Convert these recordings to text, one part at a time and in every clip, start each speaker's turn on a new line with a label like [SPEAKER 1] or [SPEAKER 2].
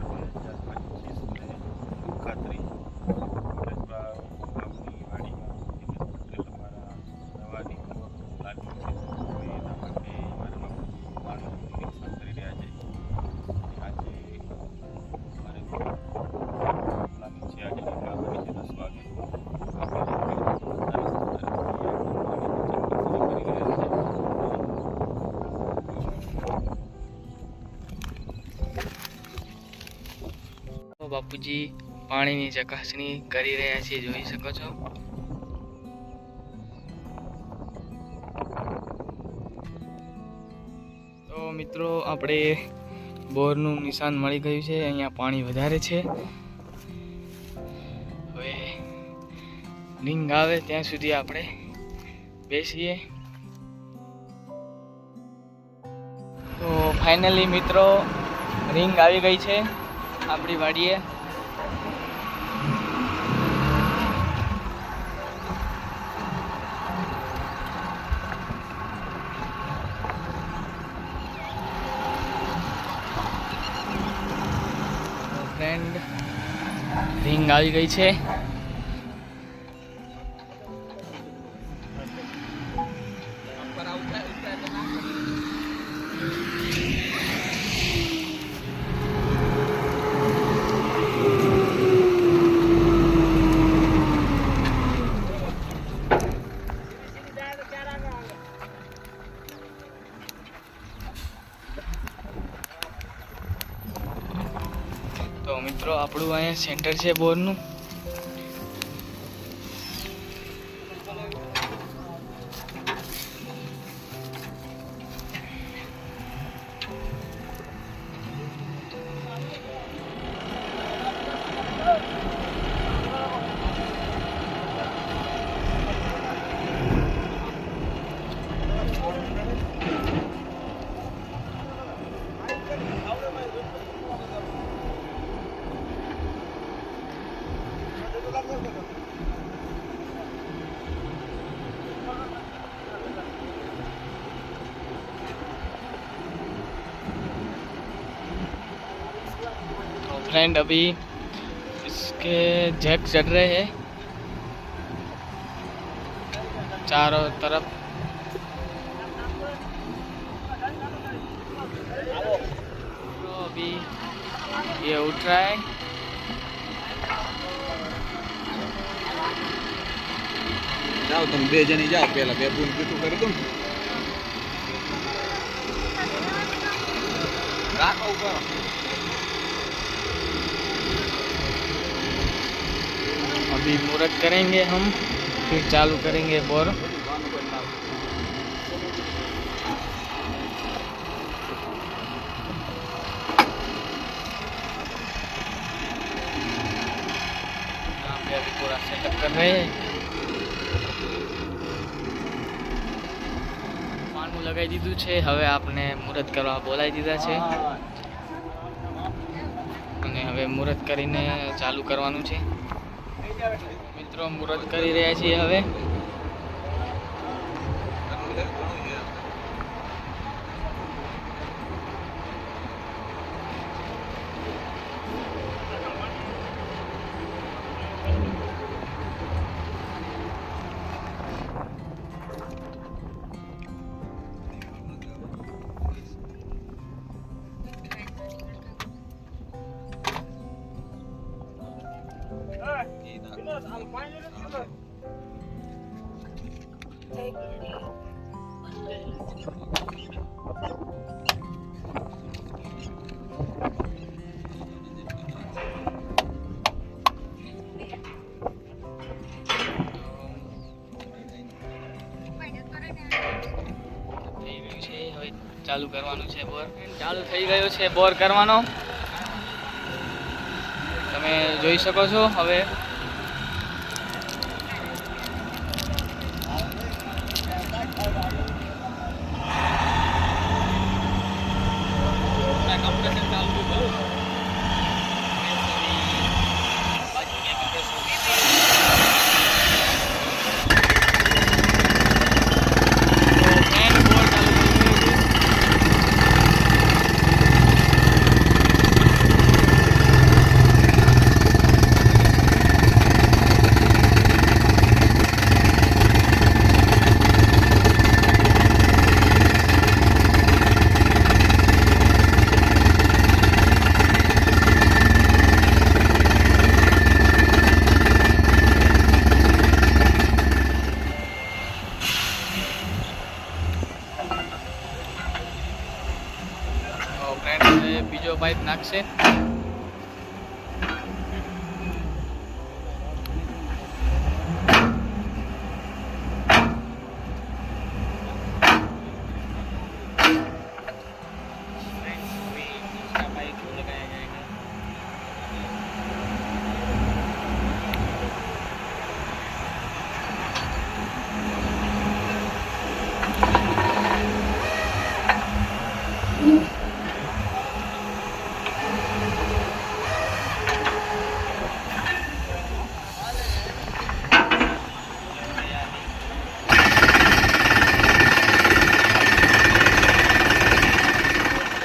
[SPEAKER 1] நல்லா இருக்கும் બાપુજી પાણીની
[SPEAKER 2] ચકાસણી કરી રહ્યા છે, જોઈ શકો છો? તો મિત્રો, આપણે બોરનું નિશાન મળી ગયું છે, અહીંયા પાણી વધારે છે. હવે રિંગ આવે ત્યાં સુધી આપણે બેસીએ. તો ફાઇનલી મિત્રો, રિંગ આવી ગઈ છે આપણી વાડીએ. ફ્રેન્ડ રિંગ આવી ગઈ છે. આપણું અહીંયા સેન્ટર છે બોરનું. फ्रेंड अभी इसके जैक चढ़ रहे हैं। चारों तरफ़। तो अभी ये उठ रहा है।
[SPEAKER 3] जाओ तुम बे नहीं जाओ, पहला बे बोल के तो कर तुम राखो ऊपर
[SPEAKER 2] अभी मुहूर्त करेंगे हम फिर चालू करेंगे बोर यहाँ पे अभी पूरा सेटअप कर रहे हैं પાનું લગાવી દીધું છે હવે આપણે મુહૂર્ત કરવા બોલાવી દીધા છે અને હવે મુહૂર્ત કરીને ચાલુ કરવાનું છે મિત્રો મુહૂર્ત કરી રહ્યા છીએ હવે. ચાલુ કરવાનું છે બોર ચાલુ થઈ ગયો છે બોર કરવાનો તમે જોઈ શકો છો હવે બીજો પાઇપ નાખશે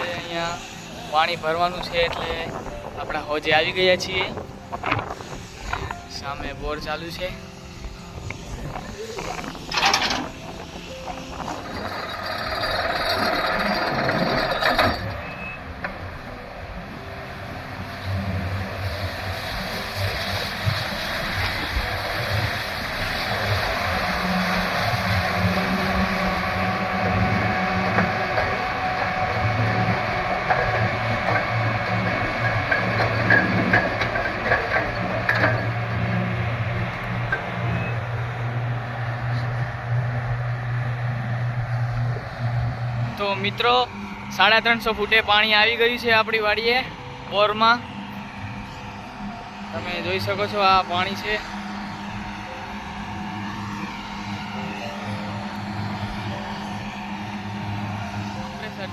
[SPEAKER 2] એટલે અહીંયા પાણી ભરવાનું છે એટલે આપણા હોજે આવી ગયા છીએ. સામે બોર ચાલુ છે તો મિત્રો, સાડા ત્રણસો ફૂટે પાણી આવી ગયું છે આપણી વાડીએ, બોરમાં. તમે જોઈ શકો છો આ પાણી છે.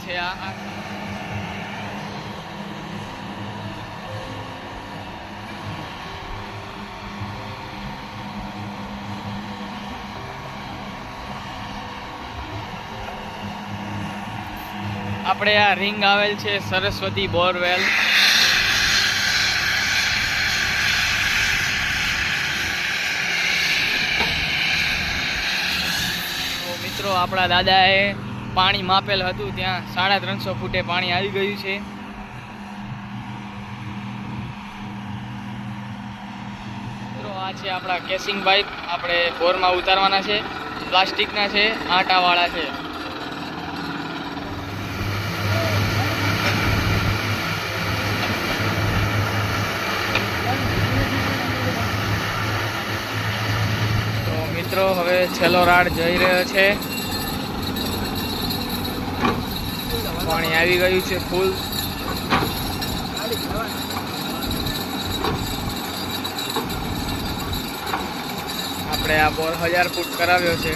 [SPEAKER 2] છે આ. આપણે આ રિંગ આવેલ છે સરસ્વતી બોરવેલ. તો મિત્રો, આપણા દાદાએ પાણી માપેલ હતું ત્યાં. સાડા ત્રણસો ફૂટે પાણી આવી ગયું છે. મિત્રો, આ છે આપણા કેસિંગ પાઇપ. આપણે બોરમાં ઉતારવાના છે. પ્લાસ્ટિકના છે, આટાવાળા છે તો મિત્રો છેલ્લો રાડ જઈ રહ્યો છે. પાણી આવી ગયું છે ફૂલ. આપણે આ બોર હજાર ફૂટ કરાવ્યો છે.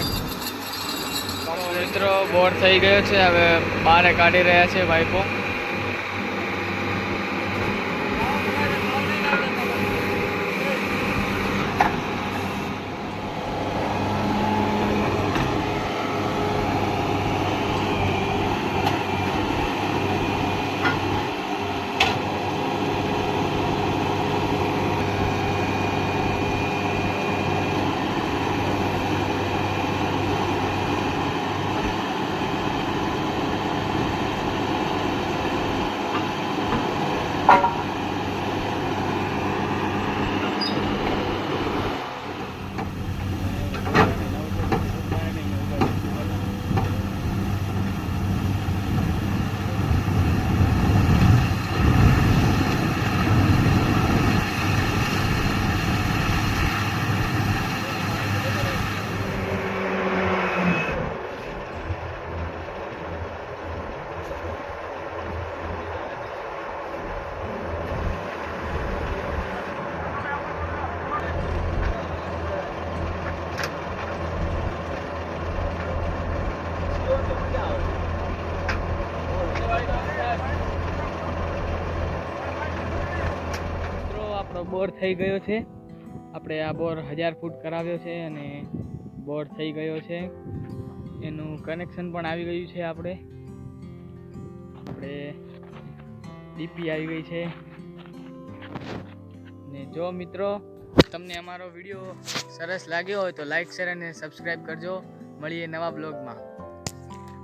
[SPEAKER 2] મિત્રો, બોર થઈ ગયો છે. હવે બારે કાઢી રહ્યા છે પાઇપો મિત્રો આપણો બોર થઈ ગયો છે. આપણે આ બોર હજાર ફૂટ કરાવ્યો છે અને બોર થઈ ગયો છે. એનું કનેક્શન પણ આવી ગયું છે આપણે. આપણે ડીપી આવી ગઈ છે. ને જો મિત્રો, તમને અમારો વીડિયો સરસ લાગ્યો હોય તો લાઈક, શેર અને સબસ્ક્રાઈબ કરજો. મળીએ નવા બ્લોગમાં.